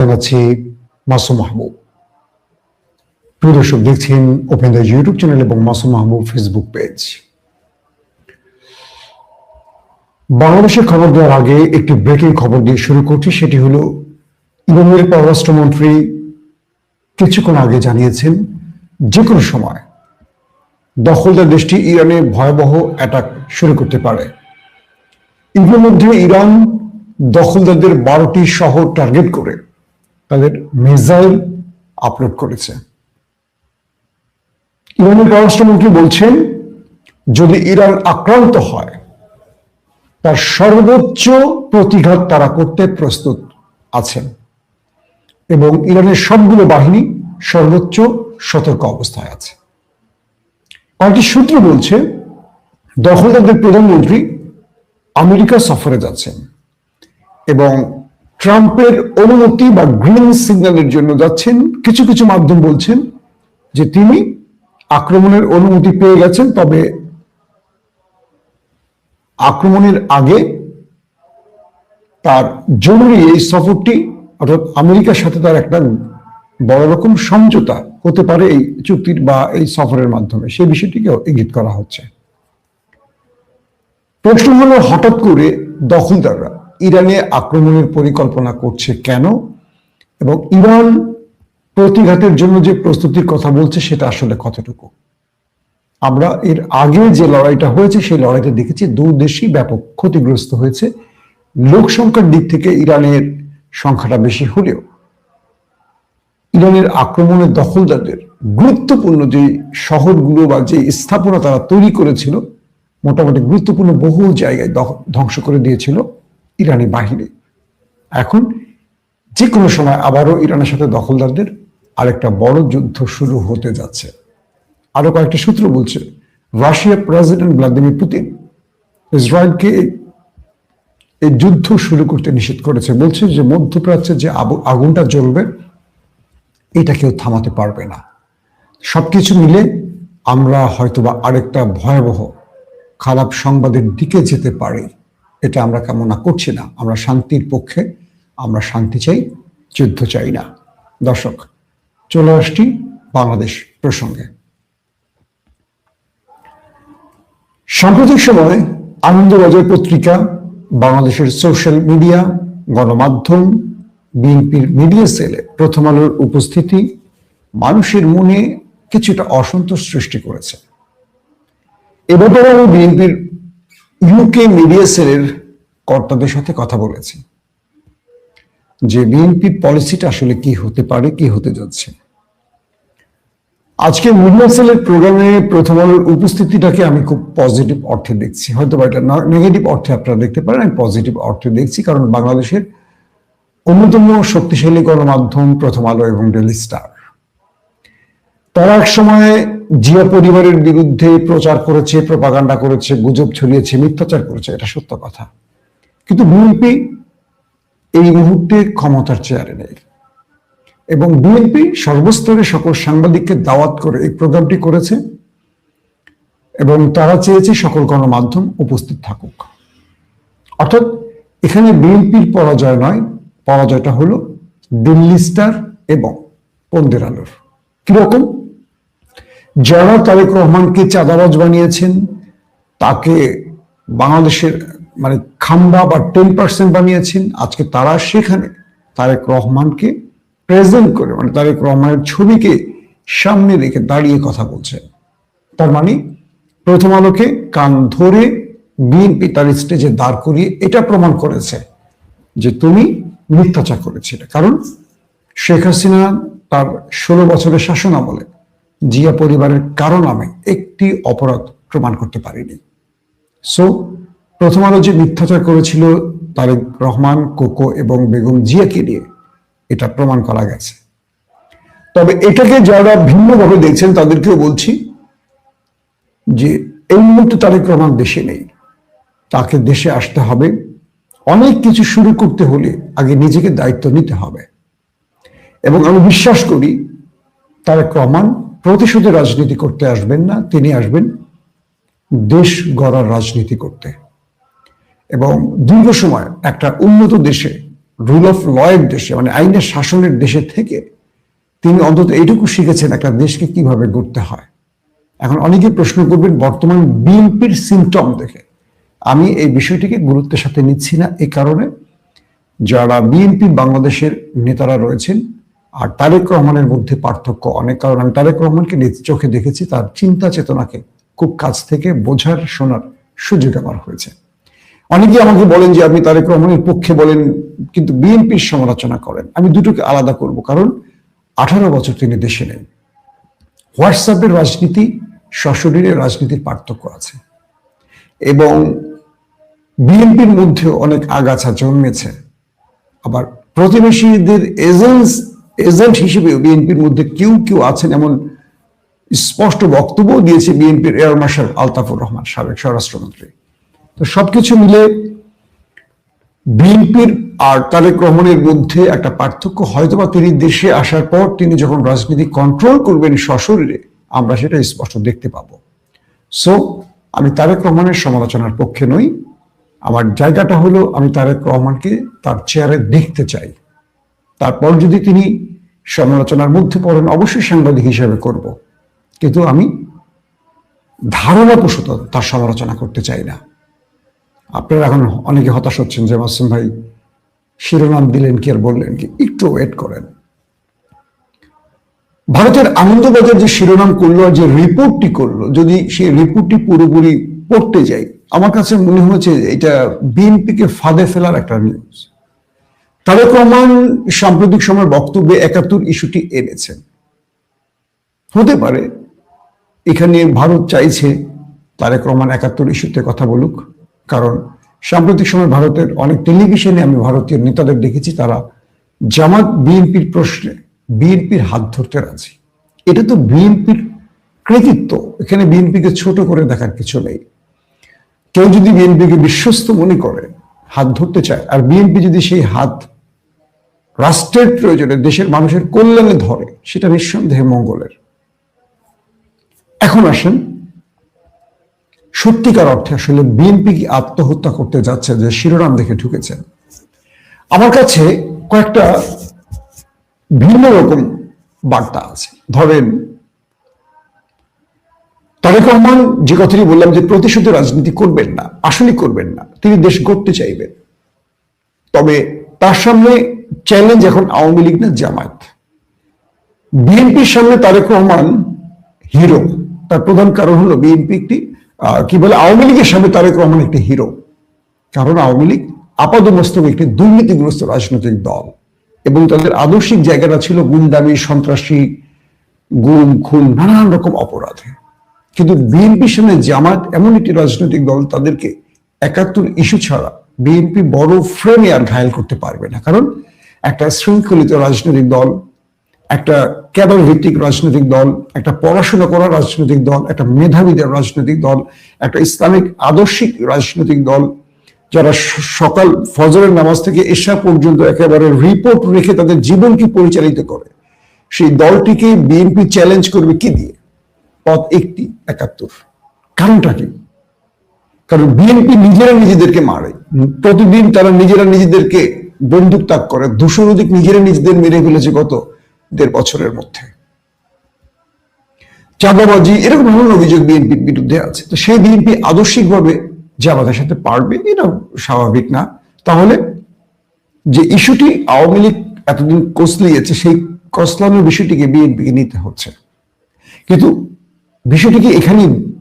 জানাচ্ছি মাসুম মাহবুব। প্রিয় দর্শক, দেখছেন ওপেন ইউটিউব চ্যানেল এবং মাসুম মাহবুব ফেসবুক পেজ বাংলাদেশের খবর দেওয়ার আগে একটি ব্রেকিং খবর দিয়ে শুরু করছি, সেটি হলো, ইরানের পররাষ্ট্রমন্ত্রী কিছুক্ষণ আগে জানিয়েছেন যে কোনো সময় দখলদার দেশটি ইরানে ভয়াবহ অ্যাটাক শুরু করতে পারে। ইতিমধ্যে ইরান দখলদারদের বারোটি শহর টার্গেট করে। মিসাইল আপলোড করেছে। ইরানের পররাষ্ট্রমন্ত্রী বলছেন, যদি ইরান আক্রান্ত হয়, তার সর্বোচ্চ প্রতিঘাত তারা করতে প্রস্তুত আছেন এবং ইরানের সবগুলো বাহিনী সর্বোচ্চ সতর্ক অবস্থায় আছে। কয়েকটি সূত্র বলছে, দখলদারদের প্রধানমন্ত্রী আমেরিকা সফরে যাচ্ছেন এবং ট্রাম্পের অনুমতি বা গ্রিন সিগন্যালের জন্য যাচ্ছেন, কিছু কিছু মাধ্যম বলছেন যে তিনি আক্রমণের অনুমতি পেয়ে গেছেন, তবে আক্রমণের আগে তার জরুরি এই সফরটি, অর্থাৎ আমেরিকার সাথে তার একটা বড় রকম সমঝোতা হতে পারে এই চুক্তির বা এই সফরের মাধ্যমে। সেই বিষয়টিকেও ইঙ্গিত করা হচ্ছে। প্রশ্ন হলো, হঠাৎ করে দখলদাররা ইরানে আক্রমণের পরিকল্পনা করছে কেন? এবং ইরান প্রতিঘাতের জন্য যে প্রস্তুতির কথা বলছে, সেটা আসলে কতটুকু? আমরা এর আগে যে লড়াইটা হয়েছে, সেই লড়াইটা দেখেছি দু দেশই ব্যাপক ক্ষতিগ্রস্ত হয়েছে। লোক সংখ্যার দিক থেকে ইরানের সংখ্যাটা বেশি হলেও ইরানের আক্রমণের দখলদারদের গুরুত্বপূর্ণ যে শহরগুলো বা যে স্থাপনা তারা তৈরি করেছিল, মোটামুটি গুরুত্বপূর্ণ বহু জায়গায় ধ্বংস করে দিয়েছিল। ইরানি বাহিনী। এখন যে কোনো সময় আবারও ইরানের সাথে দখলদারদের আরেকটা বড় যুদ্ধ শুরু হতে যাচ্ছে। আরও কয়েকটি সূত্র বলছে রাশিয়া প্রেসিডেন্ট ভ্লাদিমির পুতিন ইসরায়েলকে এই যুদ্ধ শুরু করতে নিষেধ করেছে। বলছে যে মধ্যপ্রাচ্যে যে আগুনটা জ্বলবে, এটা কেউ থামাতে পারবে না। সবকিছু মিলে আমরা হয়তোবা আরেকটা ভয়াবহ খারাপ সংবাদের দিকে যেতে পারি। এটা আমরা কামনা করছি না। আমরা শান্তির পক্ষে, আমরা শান্তি চাই, যুদ্ধ চাই না। দর্শক, চলে আসছি বাংলাদেশ প্রসঙ্গে। সাম্প্রতিক সময়ে আনন্দবাজার পত্রিকা, বাংলাদেশের সোশ্যাল মিডিয়া, গণমাধ্যম, বিএনপির মিডিয়া সেলে প্রথম আলোর উপস্থিতি মানুষের মনে কিছুটা অসন্তোষ সৃষ্টি করেছে। এ ব্যাপারে আমি বিএনপির ইউকে মিডিয়া সেলের কর্তাদের সাথে কথা বলেছি। যে বিএনপির পলিসিটা আসলে কি হতে পারে, কি হতে যাচ্ছে। আজকে মিডিয়া সেলের প্রোগ্রামে প্রথম আলোর উপস্থিতিটাকে আমি খুব পজিটিভ অর্থে দেখছি। হয়তো বা এটা নেগেটিভ অর্থে আপনারা দেখতে পারেন, আমি পজিটিভ অর্থে দেখছি, কারণ বাংলাদেশের অন্যতম শক্তিশালী গণমাধ্যম প্রথম আলো এবং ডেলি স্টার তারা এক সময় জিয়া পরিবারের বিরুদ্ধে প্রচার করেছে, প্রপাগান্ডা করেছে, গুজব ছড়িয়েছে, মিথ্যাচার করেছে, এটা সত্য কথা। কিন্তু বিএনপি এই মুহূর্তে ক্ষমতার চেয়ারে নেই। এবং বিএনপি সর্বস্তরে সকল সাংবাদিককে দাওয়াত করে এই প্রোগ্রামটি করেছে এবং তারা চেয়েছে সকল গণমাধ্যম উপস্থিত থাকুক। অর্থাৎ এখানে বিএনপির পরাজয় নয়, পরাজয়টা হলো দিল্লি স্টার এবং পন্দের আলোর। কীরকম? যারা তারেক রহমানকে চাঁদাবাজ বানিয়েছেন? তাকে বাংলাদেশের মানে খাম্বা বা টেন পার্সেন্ট বানিয়েছেন। আজকে তারা সেখানে তারেক রহমানকে প্রেজেন্ট করে মানে তারেক রহমানের ছবিকে সামনে রেখে দাঁড়িয়ে কথা বলছে। তার মানে প্রথম আলোকে কান ধরে বিএনপি তার স্টেজে দাঁড় করিয়ে এটা প্রমাণ করেছে যে তুমি মিথ্যাচার করেছিলে। কারণ শেখ হাসিনা তার ষোলো বছরের শাসন আমলে জিয়া পরিবারের কারও নামে একটি অপরাধ প্রমাণ করতে পারেনি। সো প্রথম আলো যে মিথ্যাচার করেছিল তারেক রহমান, কোকো এবং বেগম জিয়াকে নিয়ে, এটা প্রমাণ করা গেছে। তবে এটাকে যারা ভিন্নভাবে দেখছেন, তাদেরকেও বলছি যে এই মুহূর্তে তারেক রহমান দেশে নেই। তাকে দেশে আসতে হবে। অনেক কিছু শুরু করতে হলে আগে নিজেকে দায়িত্ব নিতে হবে। এবং আমি বিশ্বাস করি, তারেক রহমান প্রতিশোধের রাজনীতি করতে আসবেন না, তিনি আসবেন দেশ গড়ার রাজনীতি করতে। এবং দীর্ঘ সময় একটা উন্নত দেশে রুল অফ লয়ের দেশে মানে আইনের শাসনের দেশে থেকে তিনি অন্তত এইটুকু শিখেছেন একটা দেশকে কীভাবে গড়তে হয়। এখন অনেকে প্রশ্ন করবেন, বর্তমান বিএনপির সিমটম দেখে। আমি এই বিষয়টিকে গুরুত্বের সাথে নিচ্ছি না, এ কারণে যারা বিএনপি, বাংলাদেশের নেতারা রয়েছেন আর তারেক রহমানের মধ্যে পার্থক্য অনেক কারণ। আমি তারেক রহমানকে নিজ চোখে দেখেছি, তার চিন্তা চেতনাকে খুব কাছ থেকে বোঝার, শোনার সুযোগ আমার হয়েছে। অনেকে আমাকে বলেন যে আপনি তারেক রহমানের পক্ষে বলেন, কিন্তু বিএনপির সমালোচনা করেন। আমি দুটোকে আলাদা করব, কারণ আঠারো বছর তিনি দেশে নেন হোয়াটসঅ্যাপের রাজনীতি, সশরীরের রাজনীতির পার্থক্য আছে। এবং বিএনপির মধ্যেও অনেক আগাছা জন্মেছে। আবার প্রতিবেশীদের এজেন্টস এজেন্ট হিসেবেও বিএনপির মধ্যে কেউ কেউ আছেন এমন স্পষ্ট বক্তব্য দিয়েছে বিএনপির এয়ার মার্শাল আলতাফুর রহমান সাবেক স্বরাষ্ট্রমন্ত্রী। তো সবকিছু মিলে বিএনপির আর তারেক রহমানের মধ্যে একটা পার্থক্য হয়তোবা তিনি দেশে আসার পর তিনি যখন রাজনীতি কন্ট্রোল করবেন সশরীরে, আমরা সেটা স্পষ্ট দেখতে পাবো। সো আমি তারেক রহমানের সমালোচনার পক্ষে নই। আমার জায়গাটা হলো আমি তারেক রহমানকে তার চেয়ারে দেখতে চাই। তারপর যদি তিনি সমালোচনার মধ্যে পড়েন, অবশ্যই সাংবাদিক হিসেবে করব। কিন্তু আমি ধারণাপ্রসূত তার সমালোচনা করতে চাই না। আপনারা এখন অনেকে হতাশ হচ্ছেন যে মাসুম ভাই শিরোনাম দিলেন কি আর বললেন কি? একটু ওয়েট করেন। ভারতের আনন্দবাজার যে শিরোনাম করল যে রিপোর্টটি করল, যদি সেই রিপোর্টটি পুরোপুরি পড়তে যাই, আমার কাছে মনে হয়েছে এটা বিএনপিকে ফাঁদে ফেলার একটা নিউজ তারেক রহমান সাম্প্রতিক সময়ের বক্তব্যে একাত্তর ইস্যুটি এনেছেন। হতে পারে এখানে ভারত চাইছে তারেক রহমান একাত্তর ইস্যুতে কথা বলুক, কারণ সাম্প্রতিক সময় ভারতের অনেক টেলিভিশনে আমি ভারতীয় নেতাদের দেখেছি, তারা জামাত বিএনপির প্রশ্নে বিএনপির হাত ধরতে রাজি। এটা তো বিএনপির কৃতিত্ব। এখানে বিএনপিকে ছোট করে দেখার কিছু নেই। কেউ যদি বিএনপিকে বিশ্বস্ত মনে করে হাত ধরতে চায়। আর বিএনপি যদি সেই হাত রাষ্ট্রের প্রয়োজনে দেশের মানুষের কল্যাণে ধরে, সেটা নিঃসন্দেহে মঙ্গলের। এখন আসেন, সত্যিকার অর্থে আসলে বিএনপি কি আত্মহত্যা করতে যাচ্ছে যে শিরোনাম দেখে ঢুকেছেন আমার কাছে কয়েকটা ভিন্ন রকম বার্তা আছে। ধরেন তারেক রহমান যে কথাটি বললাম যে প্রতিশোধ রাজনীতি করবেন না, আসলে করবেন না, তিনি দেশ গড়তে চাইবেন। তবে তার সামনে চ্যালেঞ্জ এখন আওয়ামী লীগ না জামায়াত। বিএনপির সামনে তারেক রহমান হিরো তার প্রধান কারণ হলো বিএনপি একটি কি বলে, আওয়ামী লীগের সামনে তারেক রহমান একটি হিরো কারণ আওয়ামী লীগ আপাদমস্তক একটি দুর্নীতিগ্রস্ত রাজনৈতিক দল এবং তাদের আদর্শিক জায়গাটা ছিল গুন্ডামি, সন্ত্রাসী, গুম, খুন, নানান রকম অপরাধে। কিন্তু বিএনপির সামনে জামাত এমন একটি রাজনৈতিক দল, তাদেরকে একাত্তর ইস্যু ছাড়া বিএনপি বড় ফ্রেমে আর ঘায়ল করতে পারবে না। কারণ একটা শৃঙ্খলিত রাজনৈতিক দল, একটা ক্যাডার ভিত্তিক রাজনৈতিক দল, একটা পড়াশোনা করা রাজনৈতিক দল, একটা মেধাবীদের রাজনৈতিক দল, একটা ইসলামিক আদর্শিক রাজনৈতিক দল, যারা সকাল ফজরের নামাজ থেকে এশা পর্যন্ত একেবারে রিপোর্ট রেখে তাদের জীবনকে পরিচালিত করে? সেই দলটিকে বিএনপি চ্যালেঞ্জ করবে কি দিয়ে? পথ একটি, একাত্তর। কারণটা কি? কারণ বিএনপি নিজেরা নিজেদেরকে মারে। প্রতিদিন তারা নিজেরা নিজেদেরকে বন্দুক তাক করে। দুশোর অধিক নিজেরা নিজেদের মেরে ফেলেছে গত দেড় বছরের মধ্যে। চাঁদাবাজি, এরকম ধরনের অভিযোগ বিএনপির বিরুদ্ধে আছে। তো সেই বিএনপি আদর্শিকভাবে জামাতের সাথে পারবে, এটা স্বাভাবিক না। তাহলে যে ইস্যুটি আওয়ামী লীগ এতদিন কসলিয়েছে, সেই কসলানোর বিষয়টিকে বিএনপিকে নিতে হচ্ছে। কিন্তু বিষয়টি কি এখানেই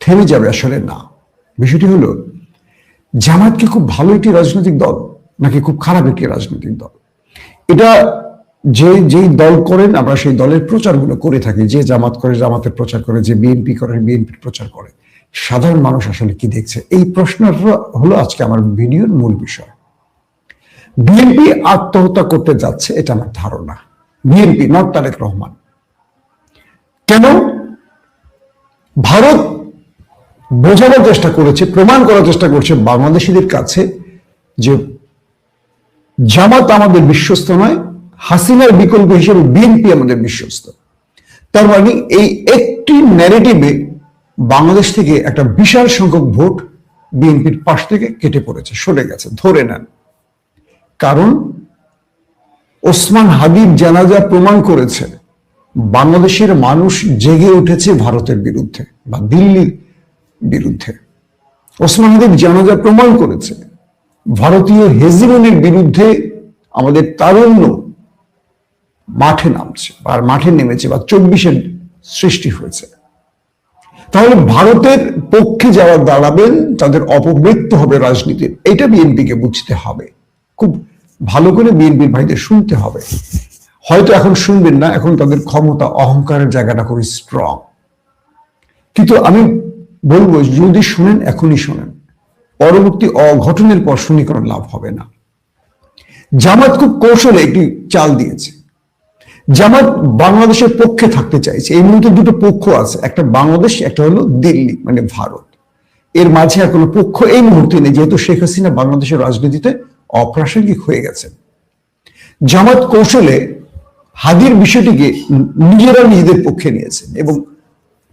থেমে যাবে আসলে? না। বিষয়টি হলো জামাত কি খুব ভালো একটি রাজনৈতিক দল নাকি খুব খারাপ একটি রাজনৈতিক দল? এটা যে, যেই দল করেন, আমরা সেই দলের প্রচারগুলো করে থাকি। যে জামাত করে, জামাতের প্রচার করে, যে বিএনপি করে, বিএনপির প্রচার করে। সাধারণ মানুষ আসলে কি দেখছে? এই প্রশ্নটা হলো আজকে আমার ভিডিওর মূল বিষয়। বিএনপি আত্মহত্যা করতে যাচ্ছে, এটা আমার ধারণা। BNP not Tarique Rahman. কেন? ভারত বোঝানোর চেষ্টা করেছে, প্রমাণ করার চেষ্টা করছে বাংলাদেশিদের কাছে যে জামাত আমাদের বিশ্বস্ত নয়, হাসিনার বিকল্প হিসেবে বিএনপি আমাদের বিশ্বস্ত। তার মানে এই একটি ন্যারেটিভে বাংলাদেশ থেকে একটা বিশাল সংখ্যক ভোট বিএনপির পাশ থেকে কেটে পড়েছে, সরে গেছে, ধরে নেন। কারণ ওসমান হাবিব জানাজা প্রমাণ করেছে বাংলাদেশের মানুষ জেগে উঠেছে ভারতের বিরুদ্ধে বা দিল্লির বিরুদ্ধে। ওসমান হাবিব জানাজা প্রমাণ করেছে, ভারতীয় হেজিমনির বিরুদ্ধে আমাদের তারুণ্য মাঠে নামছে আর মাঠে নেমেছে বা চব্বিশের সৃষ্টি হয়েছে। তাহলে ভারতের পক্ষে যারা দাঁড়াবেন, তাদের অপমৃত্যু হবে রাজনীতির। এটা বিএনপিকে বুঝতে হবে। খুব ভালো করে বিএনপির ভাইদের শুনতে হবে। হয়তো এখন শুনবেন না, এখন তাদের ক্ষমতা অহংকারের জায়গাটা খুবই স্ট্রং কিন্তু আমি বলব, যদি শুনেন, এখনই শোনেন। পরবর্তী অঘটনের পর শুনে কোনো লাভ হবে না। জামাত খুব কৌশলে একটি চাল দিয়েছে। জামাত বাংলাদেশের পক্ষে থাকতে চাইছে। এই মুহূর্তে দুটো পক্ষ আছে, একটা বাংলাদেশ, একটা হলো দিল্লি মানে ভারত। এর মাঝে আর কোনো পক্ষ এই মুহূর্তে নেই, যেহেতু শেখ হাসিনা বাংলাদেশের রাজনীতিতে অপ্রাসঙ্গিক হয়ে গেছেন। জামাত কৌশলে হাদির বিষয়টিকে নিজেরা নিজেদের পক্ষে নিয়েছেন এবং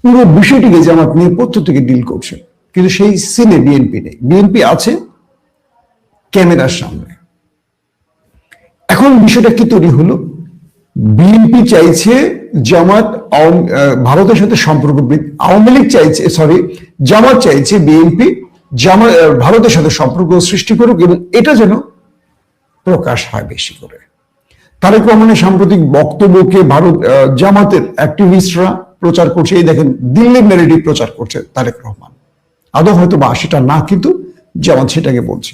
পুরো বিষয়টিকে জামাত নেপথ্য থেকে ডিল করছেন কিন্তু সেই সিনে বিএনপি নেই। বিএনপি আছে ক্যামেরার সামনে। এখন বিষয়টা কি তৈরি হলো? বিএনপি চাইছে জামাত ভারতের সাথে সম্পর্ক আওয়ামী লীগ চাইছে সরি জামাত চাইছে বিএনপি জামাত ভারতের সাথে সম্পর্ক সৃষ্টি করুক এবং এটা যেন প্রকাশ হয় বেশি করে। তারেক রহমানের সাম্প্রতিক বক্তব্যকে ভারত জামাতের অ্যাক্টিভিস্টরা প্রচার করছে। এই দেখেন, দিল্লির নেগেটিভ প্রচার করছে তারেক রহমান। আদৌ হয়তো বা সেটা না, কিন্তু জামাত সেটাকে বলছে।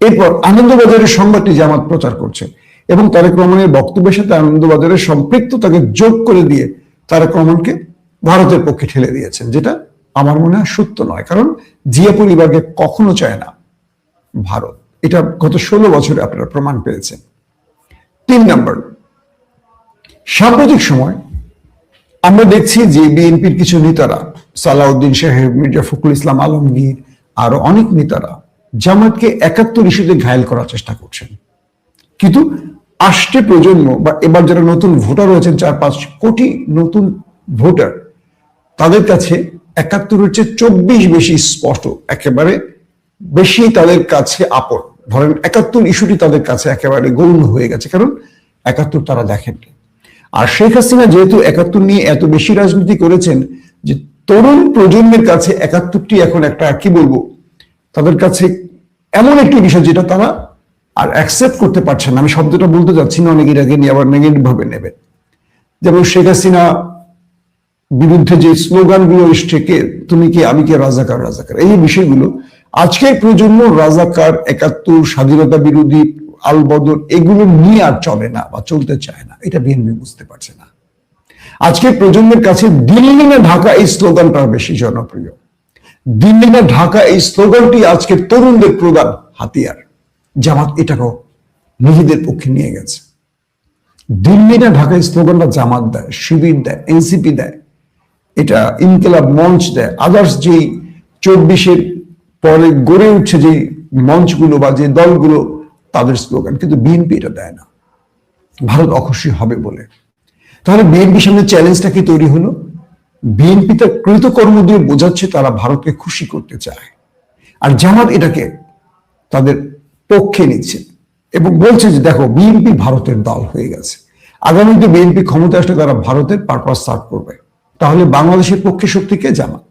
এরপর আনন্দবাজারের সংবাদটি জামাত প্রচার করছে এবং তারেক রহমানের বক্তব্যের সাথে আনন্দবাজারের সম্পৃক্ততাকে যোগ করে দিয়ে তারেক রহমানকে ভারতের পক্ষে ঠেলে দিয়েছেন, যেটা আমার মনে হয় সত্য নয়। কারণ জিয়া পরিবারকে কখনো চায় না ভারত। এটা গত ষোলো বছরে আপনারা প্রমাণ পেয়েছেন। তিন নম্বর, সাম্প্রতিক সময় আমরা দেখছি যে বিএনপির কিছু নেতারা, সালাউদ্দিন সাহেব, মির্জা ফখরুল ইসলাম আলমগীর, আরও অনেক নেতারা জামাতকে একাত্তর ইস্যুতে ঘায়ল করার চেষ্টা করছেন। কিন্তু আষ্টে প্রজন্ম বা এবার যারা নতুন ভোটার হয়েছেন, চার পাঁচ কোটি নতুন ভোটার, তাদের কাছে একাত্তর হচ্ছে চব্বিশ বেশি স্পষ্ট, একেবারে বেশি তাদের কাছে আপন। ধরেন একাত্তর ইস্যুটি তাদের কাছে একেবারে গৌণ হয়ে গেছে, কারণ একাত্তর তারা দেখেননি। আর শেখ হাসিনা যেহেতু একাত্তর নিয়ে এত বেশি রাজনীতি করেছেন যে তরুণ প্রজন্মের কাছে একাত্তরটি এখন একটা, কি বলব, তাদের কাছে এমন একটি বিষয় যেটা তারা আর অ্যাকসেপ্ট করতে পারছে না। আমি শব্দটা বলতে যাচ্ছি না অনেকের আগে নিয়ে আবার নেগেটিভ ভাবে নেবে যেমন শেখ হাসিনা বিরুদ্ধে যে স্লোগানগুলো এসছে, কে, তুমি কি, আমি কে, রাজাকার রাজাকার, এই বিষয়গুলো আজকের প্রজন্ম রাজাকার, একাত্তর, স্বাধীনতা বিরোধী, আলবদর, এগুলো নিয়ে আর চলে না বা চলতে চায় না। এটা বিএনপি বুঝতে পারছে না। আজকের প্রজন্মের কাছে দিল্লি না ঢাকা এই স্লোগানটা বেশি জনপ্রিয়। দিল্লি না ঢাকা এই স্লোগানটি আজকের তরুণদের প্রধান হাতিয়ার। জামাত এটাকেও নিজেদের পক্ষে নিয়ে গেছে। দিল্লি না ঢাকা স্লোগানটা জামাত দেয়, শিবির দেয় এনসিপি দেয়। এটা ইনকেলাব মঞ্চ দেয়। আদার্স যেই চব্বিশের পরে গড়ে উঠছে যে মঞ্চগুলো বা যে দলগুলো তাদের স্লোগান, কিন্তু বিএনপি এটা দেয় না। ভারত অখুশি হবে বলে। তাহলে বিএনপি সামনে চ্যালেঞ্জটা কি তৈরি হলো? বিএনপি তার কৃতকর্ম দিয়ে বোঝাচ্ছে তারা ভারতকে খুশি করতে চায়। আর জামাত এটাকে তাদের পক্ষে নিচ্ছে এবং বলছে যে, দেখো, বিএনপি ভারতের দল হয়ে গেছে। আগামীতে বিএনপি ক্ষমতা আসলে তারা ভারতের পারপাস সার্ভ করবে। তাহলে বাংলাদেশের পক্ষে শক্তি কে জামাত?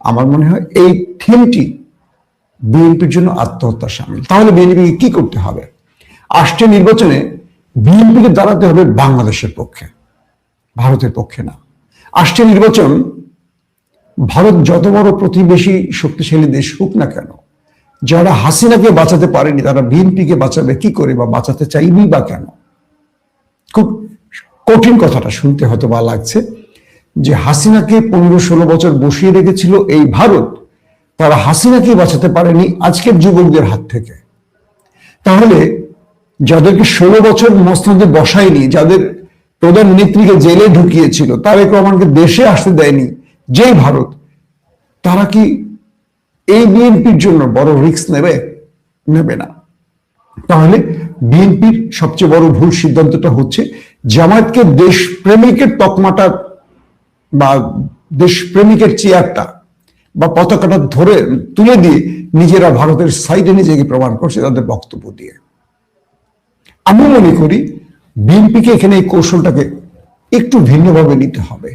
আমার মনে হয় এই থিমটি বিএনপির জন্য আত্মহত্যা সামিল। তাহলে বিএনপিকে কি করতে হবে? আসছে নির্বাচনে বিএনপিকে দাঁড়াতে হবে বাংলাদেশের পক্ষে, ভারতের পক্ষে না। আসছে নির্বাচন, ভারত যত বড় প্রতিবেশী শক্তিশালী দেশ হোক না কেন, যারা হাসিনাকে বাঁচাতে পারেনি, তারা বিএনপিকে বাঁচাবে কি করে বা বাঁচাতে চাইবি বা কেন? খুব কঠিন কথাটা শুনতে হয়তো বা লাগছে যে হাসিনাকে পনেরো ষোলো বছর বসিয়ে রেখেছিল এই ভারত তারা হাসিনাকে বাঁচাতে পারেনি আজকের যুবকদের হাত থেকে। তাহলে যাদেরকে ষোলো বছর মসনদে বসায়নি, যাদের প্রধান নেত্রীকে জেলে ঢুকিয়েছিল, তারেক রহমানকে দেশে আসতে দেয়নি, যেই ভারত, তারা কি এই বিএনপির জন্য বড় রিস্ক নেবে? নেবে না। তাহলে বিএনপির সবচেয়ে বড় ভুল সিদ্ধান্তটা হচ্ছে জামায়াতকে দেশ প্রেমিকের তকমাটা বা দেশ প্রেমিকের চেয়ারটা বা পতাকাটা ধরে তুলে দিয়ে নিজেরা ভারতের সাইডে নিজেকে প্রমাণ করছে তাদের বক্তব্য দিয়ে। আমি মনে করি বিএনপিকে এখানে এই কৌশলটাকে একটু ভিন্নভাবে নিতে হবে।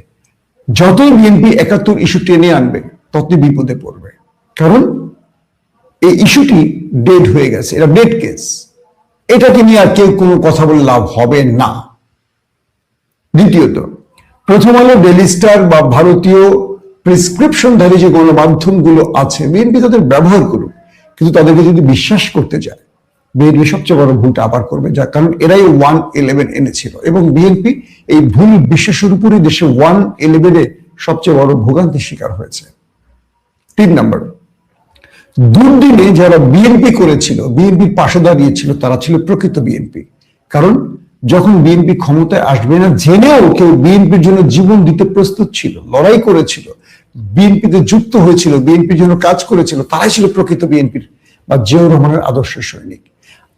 যতই বিএনপি একাত্তর ইস্যু টেনে আনবে, ততই বিপদে পড়বে। কারণ এই ইস্যুটি ডেড হয়ে গেছে, এটা ডেড কেস এটাকে নিয়ে আর কেউ কোনো কথা বলে লাভ হবে না। দ্বিতীয়ত, প্রথম আলো ডেলি স্টার বা ভারতীয় প্রেসক্রিপশনধারী যে গণমাধ্যমগুলো আছে বিএনপি তাদের ব্যবহার করুক, কিন্তু তাদেরকে যদি বিশ্বাস করতে যায় বিএনপি সবচেয়ে বড় ভুলটা আবার করবে যা কারণ এরাই ওয়ান ইলেভেন এনেছিল এবং বিএনপি এই ভুল বিশ্বাসের উপরই দেশে ওয়ান ইলেভেনে সবচেয়ে বড় ভোগান্তির শিকার হয়েছে। তিন নম্বর, দুর্দিনে যারা বিএনপি করেছিল বিএনপির পাশে দাঁড়িয়েছিল, তারা ছিল প্রকৃত বিএনপি কারণ যখন বিএনপি ক্ষমতায় আসবে না, জেনেও কেউ বিএনপির জন্য জীবন দিতে প্রস্তুত ছিল, লড়াই করেছিল বিএনপিতে যুক্ত হয়েছিল বিএনপির জন্য কাজ করেছিল, তারাই ছিল প্রকৃত বিএনপির বা জিয়াউর রহমানের আদর্শ সৈনিক।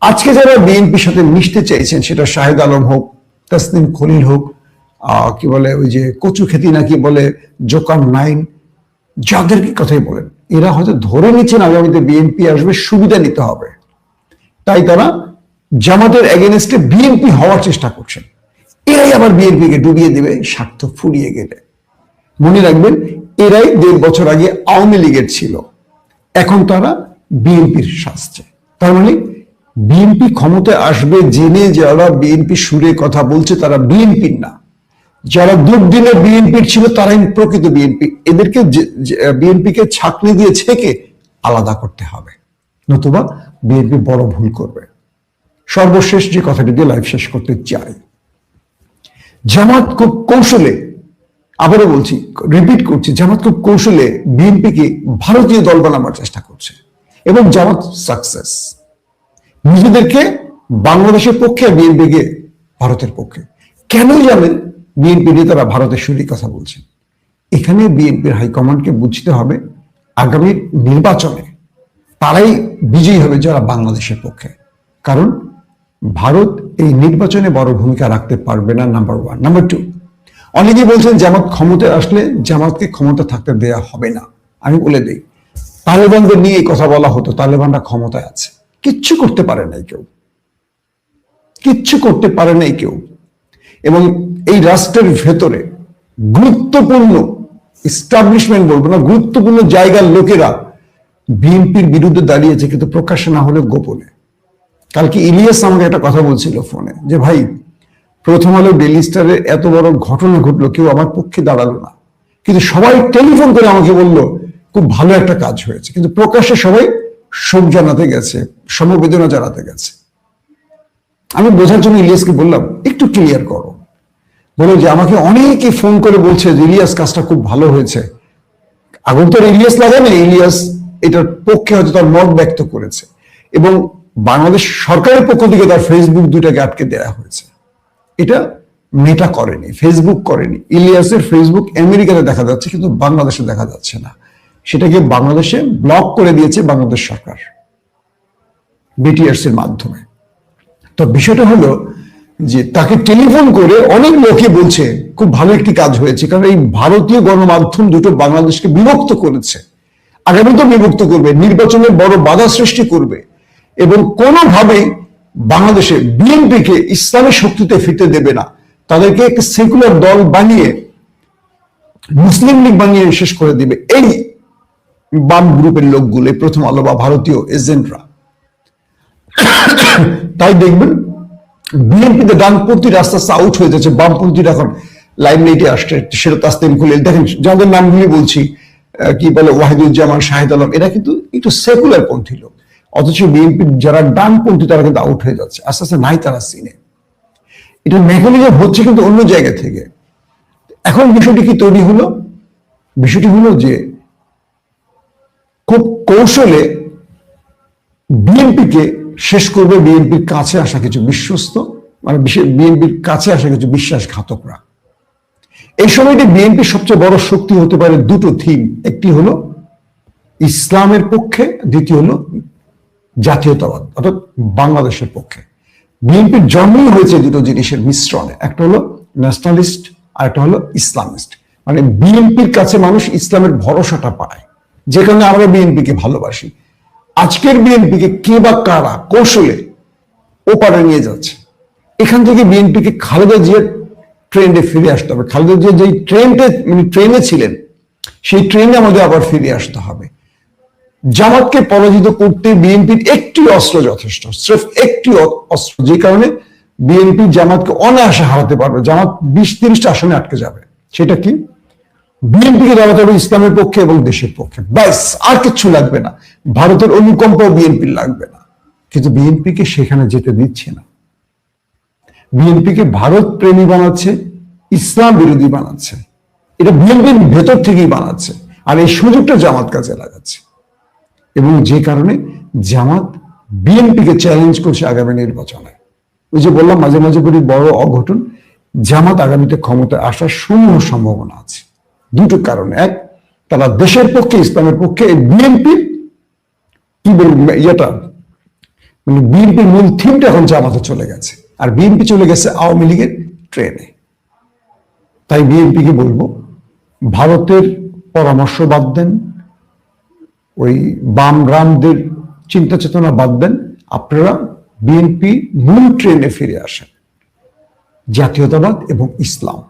আজকে যারা বিএনপির সাথে মিশতে চাইছেন সেটা শাহেদ আলম হোক, তাসনিম খলিল হোক কি বলে ওই যে কচু খেতি নাকি বলে জোকার নাইন, যাদেরকে কথাই বলেন, এরা হয়তো ধরে নিচ্ছেন আগামীতে বিএনপি আসবে, সুবিধা নিতে হবে। তাই তারা জামাতের এগেনস্টে বিএনপি হওয়ার চেষ্টা করছেন এরাই আবার বিএনপিকে ডুবিয়ে দেবে স্বার্থ ফুরিয়ে গেলে মনে রাখবেন এরাই দেড় বছর আগে আওয়ামী লীগের ছিল এখন তারা বিএনপির শাস্ত্রে তার মানে বিএনপি ক্ষমতায় আসবে জেনে যারা বিএনপি সুরে কথা বলছে তারা বিএনপির না যারা দুর্দিনে বিএনপির ছিল তারাই প্রকৃত বিএনপি এদেরকে বিএনপিকে ছাকনি দিয়ে ছেকে আলাদা করতে হবে নতুবা বিএনপি বড় ভুল করবে সর্বশেষ যে কথাটি দিয়ে লাইভ শেষ করতে চাই। জামাত খুব কৌশলে, আবারও বলছি রিপিট করছি, জামাত খুব কৌশলে বিএনপিকে ভারতীয় দল বানাবার চেষ্টা করছে এবং জামাত সাকসেস নিজেদেরকে বাংলাদেশের পক্ষে বিএনপিকে ভারতের পক্ষে। কেনই জানেন বিএনপি নেতারা ভারতের সুরই কথা বলছেন? এখানে বিএনপির হাইকমান্ডকে বুঝতে হবে, আগামী নির্বাচনে তারাই বিজয়ী হবে যারা বাংলাদেশের পক্ষে। কারণ ভারত এই নির্বাচনে বড় ভূমিকা রাখতে পারবে না নাম্বার ওয়ান নাম্বার টু অনেকেই বলছেন জামাত ক্ষমতায় আসলে জামাতকে ক্ষমতা থাকতে দেয়া হবে না। আমি বলে দিই, তালেবানদের নিয়ে এই কথা বলা হতো, তালেবানরা ক্ষমতায় আছে। কিচ্ছু করতে পারে নাই কেউ। কিচ্ছু করতে পারে নাই কেউ। এবং এই রাষ্ট্রের ভেতরে গুরুত্বপূর্ণ ইস্টাবলিশমেন্ট বলব না, গুরুত্বপূর্ণ জায়গার লোকেরা বিএনপির বিরুদ্ধে দাঁড়িয়েছে, কিন্তু প্রকাশ্যে না হলে গোপনে। কালকে ইলিয়াস আমাকে একটা কথা বলছিল ফোনে, যে ভাই, প্রথম আলো ডেলি স্টারের এত বড় ঘটনা ঘটলো, কেউ আমার পক্ষে দাঁড়াল না। কিন্তু সবাই টেলিফোন করে আমাকে বলল, খুব ভালো একটা কাজ হয়েছে। কিন্তু প্রকাশ্যে সবাই শোক জানাতে গেছে, সমবেদনা জানাতে গেছে। আমি বোঝার জন্য ইলিয়াসকে বললাম, একটু ক্লিয়ার করো। বলো যে, আমাকে অনেকে ফোন করে বলছে যে, ইলিয়াস, কাজটা খুব ভালো হয়েছে। আগুন তো ইলিয়াস লাগে না ইলিয়াস এটার পক্ষে হয়তো তার মত ব্যক্ত করেছে। এবং বাংলাদেশ সরকারের পক্ষ থেকে তার ফেসবুক দুইটাকে আটকে দেওয়া হয়েছে। এটা মেটা করেনি ফেসবুক করেনি। ইলিয়াসের ফেসবুক আমেরিকাতে দেখা যাচ্ছে, কিন্তু বাংলাদেশে দেখা যাচ্ছে না। সেটাকে বাংলাদেশে ব্লক করে দিয়েছে বাংলাদেশ সরকার বিটিআরস এর মাধ্যমে। তো বিষয়টা হলো যে তাকে টেলিফোন করে অনেক লোকে বলছে, খুব ভালো একটি কাজ হয়েছে, কারণ এই ভারতীয় গণমাধ্যম দুটো বাংলাদেশকে বিভক্ত করেছে। আগামীতেও বিভক্ত করবে নির্বাচনে বড় বাধা সৃষ্টি করবে। এবং কোনোভাবেই বাংলাদেশে বিএনপিকে ইসলামী শক্তিতে ফিরতে দেবে না। তাদেরকে একটা সেকুলার দল বানিয়ে, মুসলিম লীগ বানিয়ে শেষ করে দিবে। এই বাম গ্রুপের লোকগুলো প্রথম আলো বা ভারতীয় এজেন্টরা। তাই দেখবেন, বিএনপিতে ডানপন্থীরা আস্তে আস্তে আউট হয়ে যাচ্ছে। বামপন্থীরা এখন লাইন লাইটে আসছে, সেটা তাস্তিম খুলে দেখেন, যাদের নামগুলি বলছি কি বলে, ওয়াহিদুজ্জামান, শাহিদ আলম, এরা কিন্তু একটু সেকুলার পন্থী লোক। অথচ বিএনপির যারা ডানপন্থী, তারা কিন্তু আউট হয়ে যাচ্ছে। আস্তে আস্তে নাই তারা সিনে এটা মেকানিজম হচ্ছে কিন্তু অন্য জায়গা থেকে। এখন বিষয়টি কি তৈরি হলো? বিষয়টি হলো যে, খুব কৌশলে বিএনপিকে শেষ করবে বিএনপির কাছে আসা কিছু বিশ্বস্ত মানে বিএনপির কাছে আসা কিছু বিশ্বাসঘাতকরা। এই সময়টি বিএনপির সবচেয়ে বড় শক্তি হতে পারে দুটো থিম একটি হলো ইসলামের পক্ষে, দ্বিতীয় হলো জাতীয়তাবাদ, অর্থাৎ বাংলাদেশের পক্ষে। বিএনপির জন্মই হয়েছে দুটো জিনিসের মিশ্রণে। একটা হলো ন্যাশনালিস্ট আর একটা হলো ইসলামিস্ট মানে বিএনপির কাছে মানুষ ইসলামের ভরসাটা পায়, যে কারণে আমরা বিএনপিকে ভালোবাসি। আজকের বিএনপিকে কে বা কারা কৌশলে ওপারে নিয়ে যাচ্ছে? এখান থেকে বিএনপিকে খালেদা জিয়ার ট্রেন্ডে ফিরে আসতে হবে। খালেদা জিয়া যেই ট্রেনটা মানে ট্রেনে ছিলেন, সেই ট্রেনে আমাদের আবার ফিরে আসতে হবে। জামাতকে পরাজিত করতে বিএনপির একটি অস্ত্র যথেষ্ট, স্রেফ একটি অস্ত্র, যে কারণে বিএনপি জামাতকে অনায়াসে হারাতে পারবে। জামাত বিশ তিরিশটা আসনে আটকে যাবে। সেটা কি? বিএনপিকে দাঁড়াতে হবে ইসলামের পক্ষে এবং দেশের পক্ষে। ব্যাস, আর কিচ্ছু লাগবে না। ভারতের অনুকম্প বিএনপির লাগবে না। কিন্তু বিএনপিকে সেখানে যেতে দিচ্ছে না। বিএনপিকে ভারত প্রেমী বানাচ্ছে, ইসলাম বিরোধী বানাচ্ছে। এটা বিএনপির ভেতর থেকেই বানাচ্ছে। আর এই সুযোগটা জামাত কাজে লাগাচ্ছে। এবং যে কারণে জামাত বিএনপিকে চ্যালেঞ্জ করছে আগামী নির্বাচনে। ওই যে বললাম, মাঝে মাঝে বলি বড় অঘটন, জামাত আগামীতে ক্ষমতায় আসার শূন্য সম্ভাবনা আছে। দুটো কারণে। এক, তারা দেশের পক্ষে, ইসলামের পক্ষে বিএনপির কি বলব, ইয়েটা মানে বিএনপির মূল থিমটা এখন জামাতে চলে গেছে। আর বিএনপি চলে গেছে আওয়ামী লীগের ট্রেনে। তাই বিএনপিকে বলব, ভারতের পরামর্শ বাদ দেন ওই বাম রামদের চিন্তা চেতনা বাদ দেন। আপনারা বিএনপি মূল ট্রেনে ফিরে আসেন। জাতীয়তাবাদ এবং ইসলাম।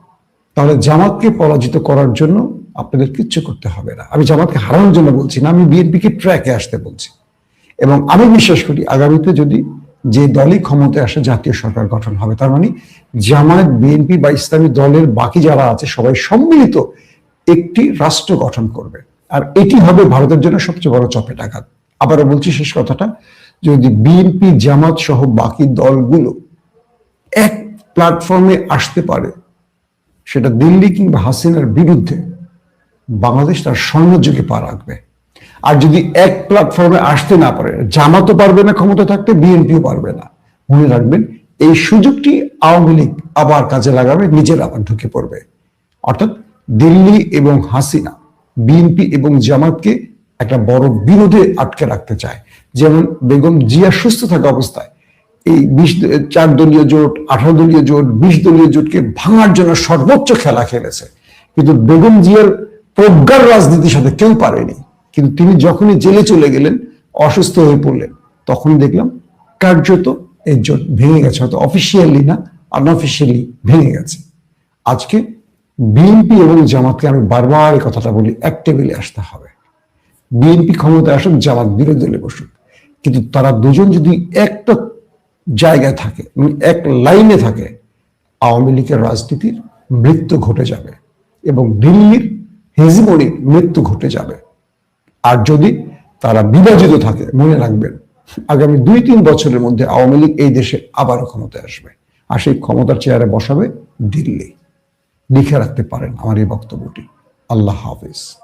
তাহলে জামাতকে পরাজিত করার জন্য আপনাদের কিচ্ছু করতে হবে না। আমি জামাতকে হারানোর জন্য বলছি না, আমি বিএনপিকে ট্র্যাকে আসতে বলছি। এবং আমি বিশ্বাস করি আগামীতে যদি যে দলই ক্ষমতায় আসে, জাতীয় সরকার গঠন হবে, তার মানে জামায়াত বিএনপি বা ইসলামী দলের বাকি যারা আছে, সবাই সম্মিলিত একটি রাষ্ট্র গঠন করবে। আর এটি হবে ভারতের জন্য সবচেয়ে বড় চপেটাঘাত আবারও বলছি শেষ কথাটা, যদি বিএনপি জামাত সহ বাকি দলগুলো এক প্ল্যাটফর্মে আসতে পারে, সেটা দিল্লি কিংবা হাসিনার বিরুদ্ধে, বাংলাদেশ তার স্বর্ণযুগে পা রাখবে। আর যদি এক প্ল্যাটফর্মে আসতে না পারে, জামাতও পারবে না ক্ষমতা থাকতে বিএনপিও পারবে না। মনে রাখবেন, এই সুযোগটি আওয়ামী লীগ আবার কাজে লাগাবে, নিজের আবার ঢুকে পড়বে। অর্থাৎ দিল্লি এবং হাসিনা বিএনপি এবং জামাতকে একটা বড় বিরোধে আটকে রাখতে চায়। যেমন বেগম জিয়া সুস্থ থাকা অবস্থায় এই বিশ চার দলীয় জোট, আঠারো দলীয় জোট, বিশ দলীয় জোটকে ভাঙার জন্য সর্বোচ্চ খেলা খেলেছে। কিন্তু বেগম জিয়ার প্রজ্ঞার রাজনীতির সাথে কেউ পারেনি। কিন্তু তিনি যখনই জেলে চলে গেলেন, অসুস্থ হয়ে পড়লেন, তখন দেখলাম কার্যত এই জোট ভেঙে গেছে, হয়তো অফিসিয়ালি না আনঅফিসিয়ালি ভেঙে গেছে। আজকে বিএনপি এবং জামাতকে আমি বারবার এই কথাটা বলি, এক টেবিলে আসতে হবে। বিএনপি ক্ষমতায় আসুক, জামাত বিরোধী দলে বসুক। কিন্তু তারা দুজন যদি একটা জায়গায় থাকে এক লাইনে থাকে, আওয়ামী লীগের রাজনীতির মৃত্যু ঘটে যাবে এবং দিল্লির হেজিমনির মৃত্যু ঘটে যাবে। আর যদি তারা বিভাজিত থাকে, মনে রাখবেন, আগামী দুই তিন বছরের মধ্যে আওয়ামী লীগ এই দেশে আবারও ক্ষমতায় আসবে। আর সেই ক্ষমতার চেয়ারে বসাবে দিল্লি। লিখে রাখতে পারেন আমার এই বক্তব্যটি। আল্লাহ হাফিজ।